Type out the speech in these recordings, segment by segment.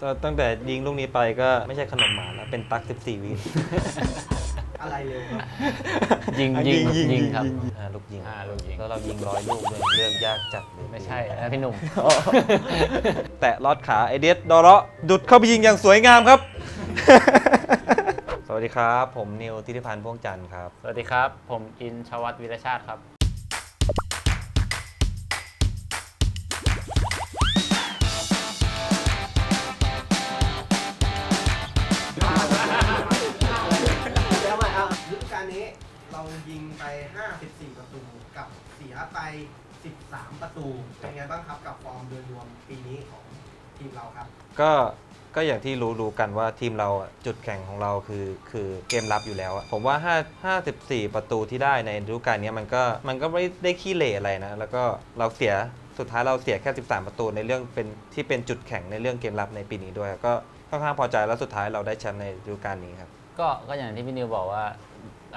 ตตั้งแต่ยิงลูกนี้ไปก็ไม่ใช่ขนมหมาแล้วเป็นตัก 14 วิอะไรเร็วครับ ยิงอะยิงยิงยิงครับอ่าลูกยิงอ่าลูกยิง แล้วเรายิงร้อยลูกเลยเลือกยากจัดเลยไม่ใช่นะพี่หนุ่ม แตะลอดขาไอเดียสดอเลาะดุดเข้าไปยิงอย่างสวยงามครับ สวัสดีครับ ผมนิวทิติพันธ์พ่วงจันทร์ครับ สวัสดีครับ ผมอินชวัตวิรชาติครับ นี้เรายิงไป 54 ประตูกับเสียไป 13 ประตู เป็นไงบ้างครับกับฟอร์มโดยรวมปีนี้ของทีมเราครับ ก็ก็อย่างที่รู้รู้กันว่าทีมเราอะจุดแข่งของเราคือคือเกมรับอยู่แล้วอะผมว่า 5 54 ประตูที่ได้ในฤดูกาลนี้มันก็มันก็ไม่ได้ขี้เหร่อะไรนะ แล้วก็เราเสียสุดท้ายเราเสียแค่ 13 ประตูในเรื่องเป็นที่เป็นจุดแข่งในเรื่องเกมรับในปีนี้ด้วย ก็ค่อนข้างพอใจแล้วสุดท้ายเราได้แชมป์ในฤดูกาลนี้ครับ ก็ก็อย่างที่พี่นิวบอกว่า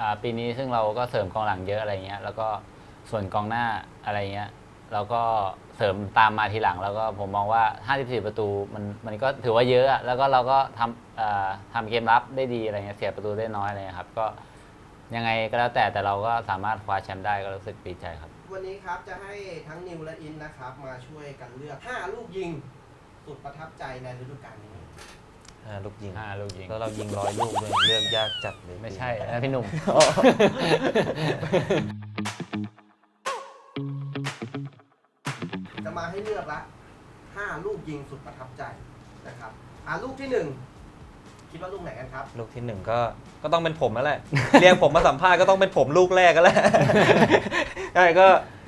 อ่าปีนี้ซึ่งเราก็เสริมกองหลังเยอะอะไรเงี้ย แล้วก็ส่วนกองหน้าอะไรเงี้ยเราก็เสริมตามมาทีหลังแล้วก็ผมมองว่า 54 ประตูมันมันก็ถือว่าเยอะอะแล้วก็เราก็ทำอ่าทำเกมรับได้ดีอะไรเงี้ยเสียประตูได้น้อยอะไรเงี้ยครับ ก็ยังไงก็แล้วแต่แต่เราก็สามารถคว้าแชมป์ได้ก็รู้สึกดีใจครับ วันนี้ครับจะให้ทั้งนิวและอินนะครับ มาช่วยกันเลือก 5 ลูกยิง สุดประทับใจในฤดูกาลนี้ อ่าลูกยิง ห้าลูกยิง แล้วเรายิงร้อยลูกด้วยเลือกยากจัดเลยไม่ใช่นะพี่หนุ่ม จะมาให้เลือกละ5ลูกยิงสุดประทับใจนะครับอ่าลูกที่1คิดว่าลูกไหนกันครับ ลูกที่หนึ่งก็ก็ต้องเป็นผมแล้วแหละ เรียกผมมาสัมภาษณ์ก็ต้องเป็นผมลูกแรกก็แล้ว ใช่ก็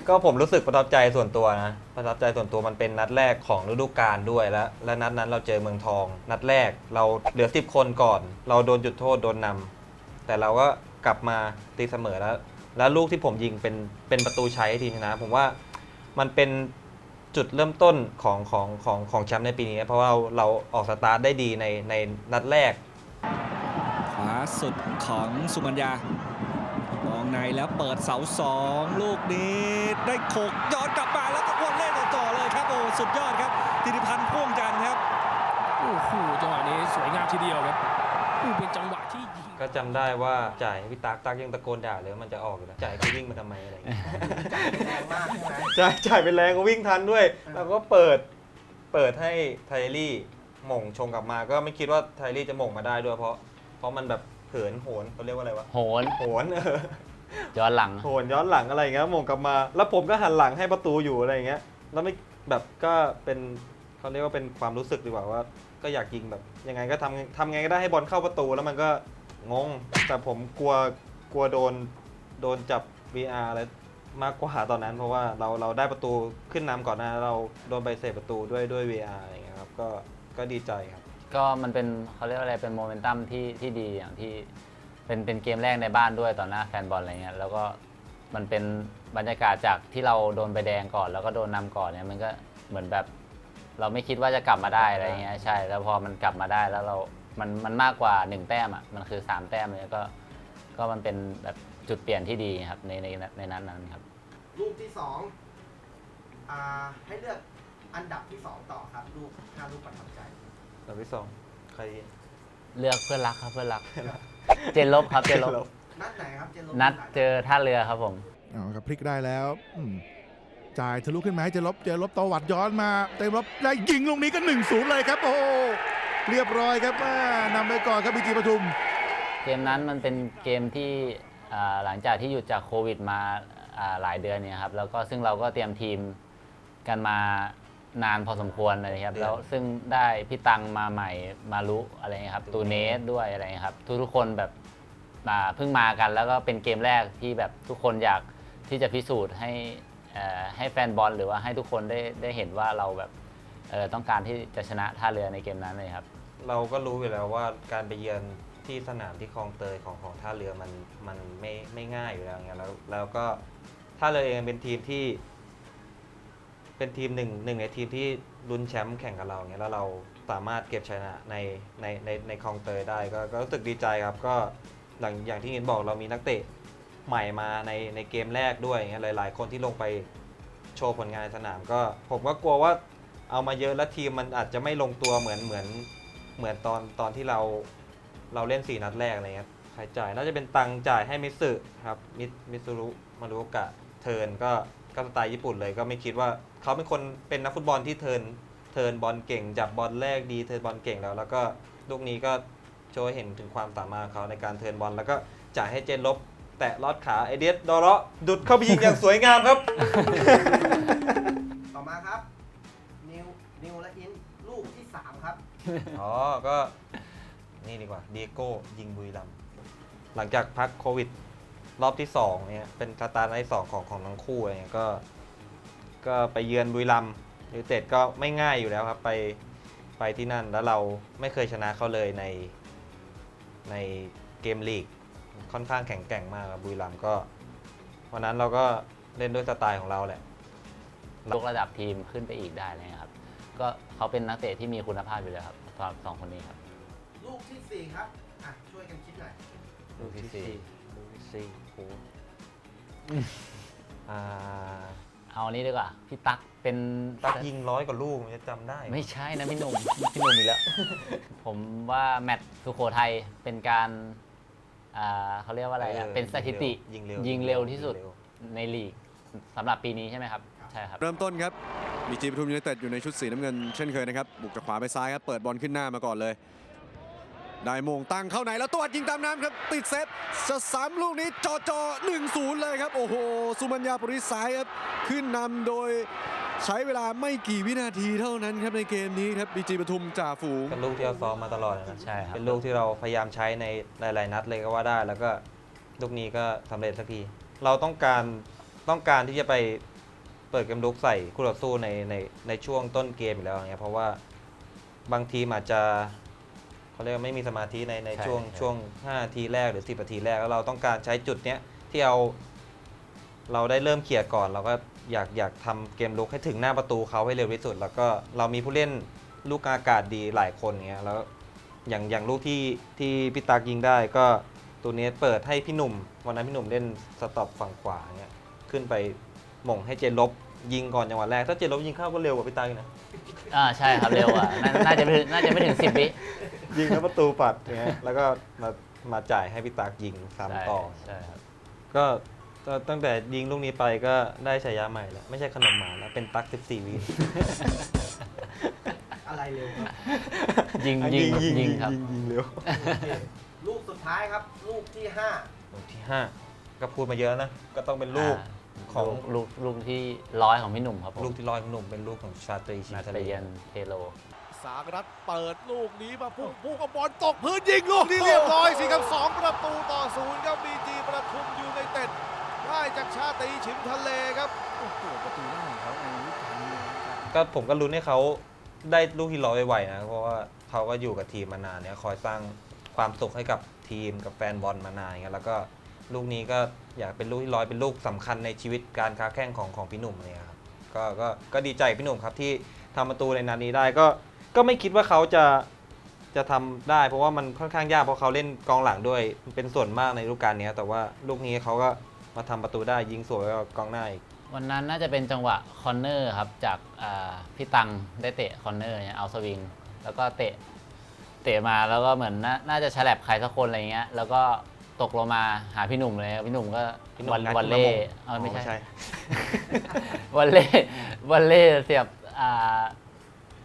ก็ผมรู้สึกประทับใจส่วนตัวนะ ประทับใจส่วนตัวมันเป็นนัดแรกของฤดูกาลด้วยแล้วและนัดนั้นเราเจอเมืองทอง นัดแรกเราเหลือ 10 คนก่อน เราโดนจุดโทษโดนนำแต่เราก็กลับมาตีเสมอแล้ว แล้วลูกที่ผมยิงเป็นเป็นประตูชัยให้ทีมชนะ ผมว่ามันเป็นจุดเริ่มต้นของของของของแชมป์ในปีนี้ เพราะว่าเราออกสตาร์ทได้ดีในในนัดแรก ขวาสุดของสุมัญญา ในแล้วเปิดเสาสองลูกนี้ได้โขกย้อนกลับมาแล้วก็วนเล่นต่อเลยครับโอ้สุดยอดครับธิติพันธ์พ่วงจันทร์ครับโอ้โหจังหวะนี้สวยงามทีเดียวครับอู้เป็นจังหวะที่ยิงก็จำได้ว่าจ่ายให้พี่ตักตักยังตะโกนด่าเลยว่ามันจะออกอยู่แล้วจ่ายเขาวิ่งมาทำไมอะไรอย่างเงี้ยแรงมากใช่ไหมจ่ายจ่ายเป็นแรงก็วิ่งทันด้วย แล้วก็เปิดเปิดให้ไทลี่หม่งชงกลับมาก็ไม่คิดว่าไทลี่จะหม่งมาได้ด้วยเพราะ เพราะมันแบบเหินโหนเขาเรียกว่าอะไรวะโหนโหนเออ ย้อนหลัง โหนย้อนหลังอะไรอย่างเงี้ยหม่งกลับมา แล้วผมก็หันหลังให้ประตูอยู่อะไรอย่างเงี้ย แล้วไม่แบบก็เป็นเขาเรียกว่าเป็นความรู้สึกดีกว่าว่า ก็อยากยิงแบบยังไงก็ทำทำไงก็ได้ให้บอลเข้าประตูแล้วมันก็งง แต่ผมกลัวกลัวโดนโดนจับ VR อะไรมากกว่าตอนนั้น เพราะว่าเราเราได้ประตูขึ้นนำก่อนหน้าเราโดนใบเสพประตูด้วยด้วย VR อะไรอย่างเงี้ยครับก็ก็ดีใจครับ ก็มันเป็นเขาเรียกว่าอะไรเป็นโมเมนตัมที่ที่ดีอย่างที่ เป็นเป็นเกมแรกในบ้านด้วยต่อหน้าแฟนบอลอะไรเงี้ยแล้วก็มันเป็นบรรยากาศจากที่เราโดนใบแดงก่อน แล้วก็โดนนำก่อนเนี่ยมันก็เหมือนแบบ เราไม่คิดว่าจะกลับมาได้อะไรเงี้ยใช่ แล้วพอมันกลับมาได้แล้วเรามันมันมากกว่า 1 แต้มอะมันคือ 3 แต้มเลยก็ก็มันเป็นแบบจุดเปลี่ยนที่ดีครับในในในนั้นนั้นครับ ลูกที่สองอ่าให้เลือกอันดับที่สองต่อครับลูกห้าลูกประทับใจแล้วพี่สองใครเลือกเพื่อนรักครับเพื่อนรัก เจนลบครับเจนลบนัดไหนครับเจนลบนัดเจอท่าเรือครับผมเอาครับพลิกได้แล้วอืมจ่ายทะลุขึ้นมาให้เจลบเจลบตวัดย้อนมาเต็มรบได้ยิงลูกนี้ก็1นศูนย์เลยครับ โอ้โหเรียบร้อยครับอ่านำไปก่อนครับบีจีปทุม เกมนั้นมันเป็นเกมที่อ่าหลังจากที่หยุดจากโควิดมาอ่าหลายเดือนเนี่ยครับแล้วก็ซึ่งเราก็เตรียมทีมกันมา นานพอสมควรเลยครับเดือนแล้วซึ่งได้พี่ตังมาใหม่มารุอะไรเงี้ยครับ ตูเนสด้วยอะไรเงี้ยครับ ทุกๆคนแบบมาเพิ่งมากัน แล้วก็เป็นเกมแรกที่แบบทุกคนอยากที่จะพิสูจน์ให้เอ่อให้แฟนบอลหรือว่าให้ทุกคนได้ได้เห็นว่าเราแบบเอ่อต้องการที่จะชนะท่าเรือในเกมนั้นเลยครับ เราก็รู้อยู่แล้วว่าการไปเยือนที่สนามที่คลองเตยของของท่าเรือมันมันไม่ไม่ง่ายอยู่แล้วเงี้ยแล้วแล้วก็ท่าเรือเองเป็นทีมที่ เป็นทีมหนึ่งหนึ่งในทีมที่ลุ้นแชมป์แข่งกับเราเงี้ยแล้วเราสามารถเก็บชนะในในในในคลองเตยได้ก็ก็รู้สึกดีใจครับก็หลังอย่างที่นินบอกเรามีนักเตะใหม่มาในในเกมแรกด้วยเงี้ยหลาย ๆ คนที่ลงไปโชว์ผลงานในสนามก็ผมก็กลัวว่าเอามาเยอะแล้วทีมมันอาจจะไม่ลงตัวเหมือนเหมือนเหมือนตอนตอนที่เราเราเล่นสี่นัดแรกอะไรเงี้ยใครจ่ายน่าจะเป็นตังค์จ่ายให้มิสึครับมิมิซูรุมารุโอกะเทิร์นก็ ก็สไตล์ญี่ปุ่นเลยก็ไม่คิดว่าเขาเป็นคนเป็นนักฟุตบอลที่เทิร์นเทิร์นบอลเก่ง จับบอลแรกดีเทิร์นบอลเก่งแล้ว แล้วก็ลูกนี้ก็โชว์ให้เห็นถึงความสามารถของเขาในการเทิร์นบอลแล้วก็จ่ายให้เจนลบ แตะลอดขาไอเดียสดอเลาะดุดเข้าไปยิงอย่างสวยงามครับ ต่อมาครับ นิวนิวและอินลูกที่3ครับ อ๋อ ก็นี่ดีกว่าเดียโก้ยิงบุรีรัมย์หลังจากพักโควิด รอบที่2เนี่ยเป็นสตาร์ทที่สองของของทั้งคู่อะไรเงี้ยก็ ก็ไปเยือนบุรีรัมย์ยูไนเต็ดก็ไม่ง่ายอยู่แล้วครับ ไปไปที่นั่นแล้วเราไม่เคยชนะเขาเลยในในเกมลีกค่อนข้างแข็งแกร่งมากครับบุรีรัมย์ก็ วันนั้นเราก็เล่นด้วยสไตล์ของเราแหละยกระดับทีมขึ้นไปอีกได้เลยครับ ก็เขาเป็นนักเตะที่มีคุณภาพอยู่แล้วครับสำหรับสองคนนี้ครับ ลูกทีสี่4ครับอะช่วยกันคิดหน่อยลูกที่สี่ ลูกที่สี่โอ้อ่าเอาอันนี้ดีกว่า พี่ตั๊กเป็นตักยิงร้อยกว่าลูกมันจะจำได้ไม่ใช่นะพี่หนุ่ม พี่หนุ่มอีกแล้ว ผมว่าแมตช์สุโขทัยเป็นการอ่าเขาเรียกว่าอะไรอะเป็นสถิติยิงเร็วยิงเร็วที่สุดยิงเร็ว ในลีกสำหรับปีนี้ใช่ไหมครับ ใช่ครับ เริ่มต้นครับบีจีปทุมยูไนเต็ดอยู่ในชุดสีน้ำเงินเช่นเคยนะครับ บุกจากขวาไปซ้ายครับ เปิดบอลขึ้นหน้ามาก่อนเลย ได้มงตั้งเข้าในแล้วตวัดยิงตามน้ำครับ ติดเซฟจะซ้ำลูกนี้จอจอ1-0เลยครับ โอ้โห สุมัญญาปริสายครับ ขึ้นนำโดยใช้เวลาไม่กี่วินาทีเท่านั้นครับในเกมนี้ครับบีจีปทุมจ่าฝูง เป็นลูกที่เราซ้อมมาตลอดนะใช่ครับเป็นลูกที่เราพยายามใช้ในหลาย ๆ นัดเลยก็ว่าได้ แล้วก็ลูกนี้ก็สำเร็จสักที เราต้องการต้องการที่จะไปเปิดเกมลุกใส่คู่ต่อสู้ในในในช่วงต้นเกมอยู่แล้วเงี้ยเพราะว่าบางทีอาจจะ เขาเรียกว่าไม่มีสมาธิในในใช่ช่วงใช่ ช่วง5นาทีแรกหรือ 10นาทีแรกแล้วเราต้องการใช้จุดเนี้ยที่เอาเราได้เริ่มเขี่ยร์ก่อน เราก็อยากอยากทำเกมลุกให้ถึงหน้าประตูเขาให้เร็วที่สุด แล้วก็เรามีผู้เล่นลูกอากาศดีหลายคนเงี้ยแล้วอย่างอย่างลูกที่ที่พี่ตากยิงได้ก็ตัวนี้เปิดให้พี่หนุ่ม วันนั้นพี่หนุ่มเล่นสต็อปฝั่งขวาเงี้ยขึ้นไปหม่งให้เจนลบยิงก่อนจังหวะแรกถ้าเจนลบยิงเข้าก็เร็วกว่าพี่ตากอีกนะ อ่าใช่ครับเร็วอะน่าน่าจะไม่ถึงน่าจะไม่ถึงสิบวิ ยิงแล้วประตูปัดเงี้ยแล้วก็มามาจ่ายให้พี่ตากยิงซ้ำต่อ ใช่ครับ ก็ก็ตั้งแต่ยิงลูกนี้ไปก็ได้ฉายาใหม่แล้ว ไม่ใช่ขนมหมาแล้ว เป็นตัก 14 วิอะไรเร็วครับยิงยิงยิงครับ ยิงยิงเร็วโอเคลูกสุดท้ายครับ ลูกที่5ลูกที่ห้าก็พูดมาเยอะนะ ก็ต้องเป็นลูกของลูกลูกที่ร้อยของพี่หนุ่มครับผมลูกที่ลอยของหนุ่มเป็นลูกของชาตรีชินัมดทะไปเลเยือนเทโล สากรัฐเปิดลูกนี้มาพุ่งพุ่งกับบอลตกพื้นยิงลูกนี้เรียบร้อยสิครับสองประตูต่อศูนย์ครับบีจีประทุมยูไนเต็ดได้จากชาตรีชิมทะเลครับโอ้โหประตูแรกของเขาในฤดูกาลนี้นะครับก็ผมก็ลุ้นให้เขาได้ลูกที่ร้อยไวๆนะ เพราะว่าเขาก็อยู่กับทีมมานานเนี่ยคอยสร้างความสุขให้กับทีมกับแฟนบอลมานานอย่างเงี้ยแล้วก็ลูกนี้ก็อยากเป็นลูกที่ร้อยเป็นลูกสำคัญในชีวิตการค้าแข่งของของพี่หนุ่มเนี่ยครับก็ก็ก็ดีใจกับพี่หนุ่มครับที่ทำประตูในนัดนี้ได้ก็ ก็ไม่คิดว่าเขาจะจะทำได้ เพราะว่ามันค่อนข้างยากเพราะเขาเล่นกองหลังด้วยเป็นส่วนมากในฤดูกาลเนี้ย แต่ว่าลูกนี้เขาก็มาทำประตูได้ยิงสวยกว่ากองหน้าอีก วันนั้นน่าจะเป็นจังหวะคอนเนอร์ครับ จากอ่าพี่ตังได้เตะคอนเนอร์เนี่ยเอาสวิง แล้วก็เตะเตะมาแล้วก็เหมือนน่าน่าจะฉลับใครสักคนอะไรเงี้ยแล้วก็ตกลงมาหาพี่หนุ่มเลยพี่หนุ่มก็พี่หนุ่มวันงัดวันเล่ขึ้นมาหม่งเออไม่อ๋อใช่ วันเล่วันเล่เสียบอ่า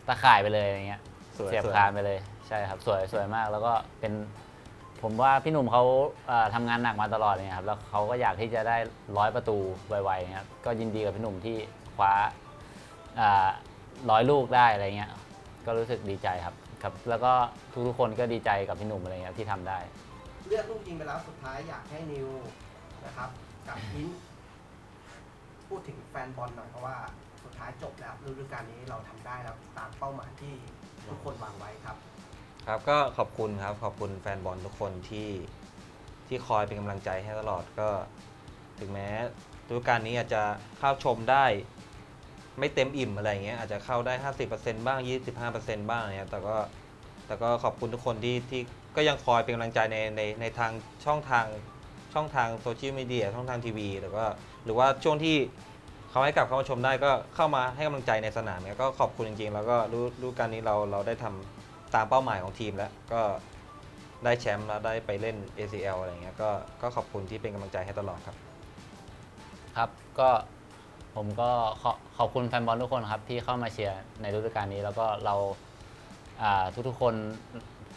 ตะข่ายไปเลยอย่างเงี้ยสวยเสียบสวย คานไปเลยใช่ครับสวยสวยมากแล้วก็เป็นผมว่าพี่หนุ่มเขาเอ่อทำงานหนักมาตลอดเนี่ยครับแล้วเขาก็อยากที่จะได้ร้อยประตูไวๆนะครับก็ยินดีกับพี่หนุ่มที่คว้าร้อยลูกได้อะไรเงี้ยก็รู้สึกดีใจครับครับ แล้วก็ทุกๆคนก็ดีใจกับพี่หนุ่มอะไรเงี้ยที่ทำได้ เลือกลูกยิงไปแล้วสุดท้ายอยากให้นิวนะครับ กับอินพูดถึงแฟนบอลหน่อยเพราะว่าสุด ท้ายจบแล้วฤดูกาลนี้เราทำได้แล้วตามเป้าหมายที่ทุกคนวางไว้ครับ ครับก็ขอบคุณครับขอบคุณแฟนบอลทุกคนที่ที่คอยเป็นกำลังใจให้ตลอดก็ ถึงแม้ฤดูกาลนี้อาจจะเข้าชมได้ ไม่เต็มอิ่มอะไรเงี้ยอาจจะเข้าได้ 50%บ้าง 25%บ้างเนี่ยแต่ก็แต่ก็ขอบคุณทุกคนที่ที่ก็ยังคอยเป็นกำลังใจในในในทางช่องทางช่องทางโซเชียลมีเดียช่องทางทีวีหรือว่าหรือว่าช่วงที่ เขาให้กลับเข้ามาชมได้ก็เข้ามาให้กำลังใจในสนามเนี่ยก็ขอบคุณจริงๆ แล้วก็รู้รู้การนี้เราเราได้ทำตามเป้าหมายของทีมแล้วก็ได้แชมป์แล้วได้ไปเล่น ACL อะไรเงี้ยก็ก็ขอบคุณที่เป็นกำลังใจให้ตลอดครับ ครับก็ผมก็ขอขอบคุณแฟนบอลทุกคนครับที่เข้ามาเชียร์ในฤดูกาลนี้ แล้วก็เราอ่าทุกๆคน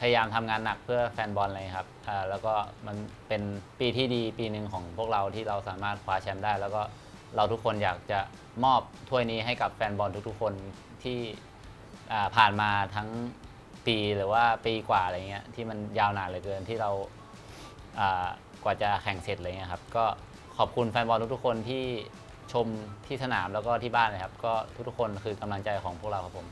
พยายามทำงานหนักเพื่อแฟนบอลเลยครับอ่าแล้วก็มันเป็นปีที่ดีปีหนึ่งของพวกเราที่เราสามารถคว้าแชมป์ได้ แล้วก็ เราทุกคนอยากจะมอบถ้วยนี้ให้กับแฟนบอลทุกๆคนที่ผ่านมาทั้งปีหรือว่าปีกว่าอะไรเงี้ยที่มันยาวนานเหลือเกินที่เรากว่าจะแข่งเสร็จอะไรเงี้ยครับก็ขอบคุณแฟนบอลทุกๆคนที่ชมที่สนามแล้วก็ที่บ้านนะครับ ก็ทุกๆคนคือกำลังใจของพวกเราครับผม